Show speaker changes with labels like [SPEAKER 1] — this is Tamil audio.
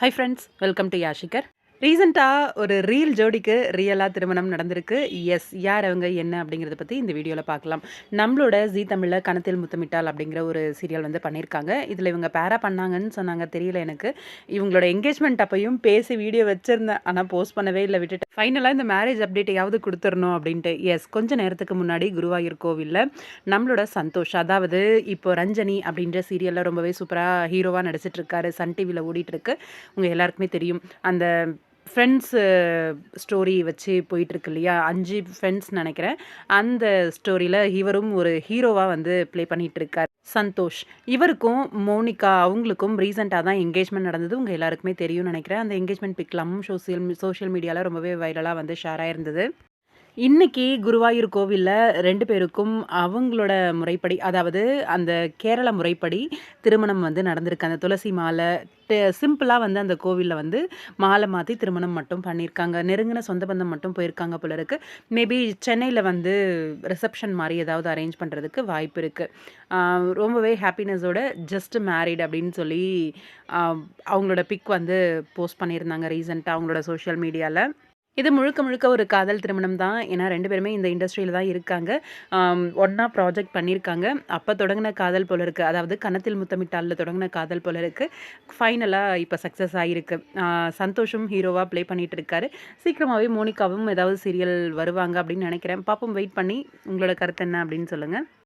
[SPEAKER 1] Hi friends welcome to Yashikar ரீசெண்டாக ஒரு ரீல் ஜோடிக்கு ரியலாக திருமணம் நடந்திருக்கு. எஸ் யார் அவங்க என்ன அப்படிங்கிறத பற்றி இந்த வீடியோவில் பார்க்கலாம் நம்மளோட ஜீ தமிழில் கணத்தில் முத்தமிட்டால் அப்படிங்கிற ஒரு சீரியல் வந்து பண்ணியிருக்காங்க இதில் இவங்க பேரா பண்ணாங்கன்னு சொன்னாங்க தெரியல எனக்கு. இவங்களோட என்கேஜ்மெண்ட் அப்பையும் பேசி வீடியோ வச்சுருந்தேன். ஆனால் போஸ்ட் பண்ணவே இல்லை விட்டுட்டு ஃபைனலாக இந்த மேரேஜ் அப்டேட்டையாவது கொடுத்துடணும் அப்படின்ட்டு. எஸ் கொஞ்சம் நேரத்துக்கு முன்னாடி குருவாயூர் கோவிலில் நம்மளோட சந்தோஷ் அதாவது இப்போ ரஞ்சனி அப்படின்ற சீரியலில் ரொம்பவே சூப்பராக ஹீரோவாக நடிச்சிட்ருக்காரு சன் டிவியில் ஓடிட்டுருக்கு உங்கள் எல்லாருக்குமே தெரியும். அந்த ஃப்ரெண்ட்ஸு ஸ்டோரி uh, வச்சு போயிட்டுருக்கு இல்லையா அஞ்சு ஃப்ரெண்ட்ஸ் நினைக்கிறேன். அந்த ஸ்டோரியில் இவரும் ஒரு ஹீரோவாக வந்து ப்ளே பண்ணிகிட்டு இருக்கார் சந்தோஷ். இவருக்கும் மோனிகா அவங்களுக்கும் ரீசெண்டாக தான் என்கேஜ்மெண்ட் நடந்தது. உங்கள் எல்லாருக்குமே தெரியும்னு நினைக்கிறேன். அந்த என்கேஜ்மெண்ட் பிக்லாம் சோசியல் சோஷியல் மீடியாவில் ரொம்பவே வைரலாக வந்து ஷேர் ஆயிருந்தது. இன்னைக்கு குருவாயூர் கோவிலில் ரெண்டு பேருக்கும் அவங்களோட முறைப்படி அதாவது அந்த கேரள முறைப்படி திருமணம் வந்து நடந்திருக்கு. அந்த துளசி மாலை சிம்பிளாக வந்து அந்த கோவிலில் வந்து மாலை மாற்றி திருமணம் மட்டும் பண்ணியிருக்காங்க. நெருங்கின சொந்த பந்தம் மட்டும் போயிருக்காங்க போல இருக்குது மேபி சென்னையில் வந்து ரிசப்ஷன் மாதிரி ஏதாவது அரேஞ்ச் பண்ணுறதுக்கு வாய்ப்பு இருக்குது ரொம்பவே ஹாப்பினஸோட ஜஸ்ட் மேரிட் அப்படின்னு சொல்லி அவங்களோட பிக் வந்து போஸ்ட் பண்ணியிருந்தாங்க ரீசெண்டாக அவங்களோட சோஷியல் மீடியாவில் இது முழுக்க முழுக்க ஒரு காதல் திருமணம் தான். ஏன்னா ரெண்டு பேருமே இந்த இண்டஸ்ட்ரியில் தான் இருக்காங்க. ஒன்றா ப்ராஜெக்ட் பண்ணியிருக்காங்க. அப்போ தொடங்கின காதல் போல இருக்குது அதாவது கணத்தில் முத்தமிட்டாலில் தொடங்கின காதல் போல இருக்குது ஃபைனலாக இப்போ சக்ஸஸ் ஆகிருக்கு சந்தோஷம் ஹீரோவாக ப்ளே பண்ணிகிட்டு இருக்காரு. சீக்கிரமாகவே மோனிகாவும் ஏதாவது சீரியல் வருவாங்க அப்படின்னு நினைக்கிறேன். பாப்போம் வெயிட் பண்ணி உங்களோட கருத்து என்ன அப்படின்னு சொல்லுங்கள்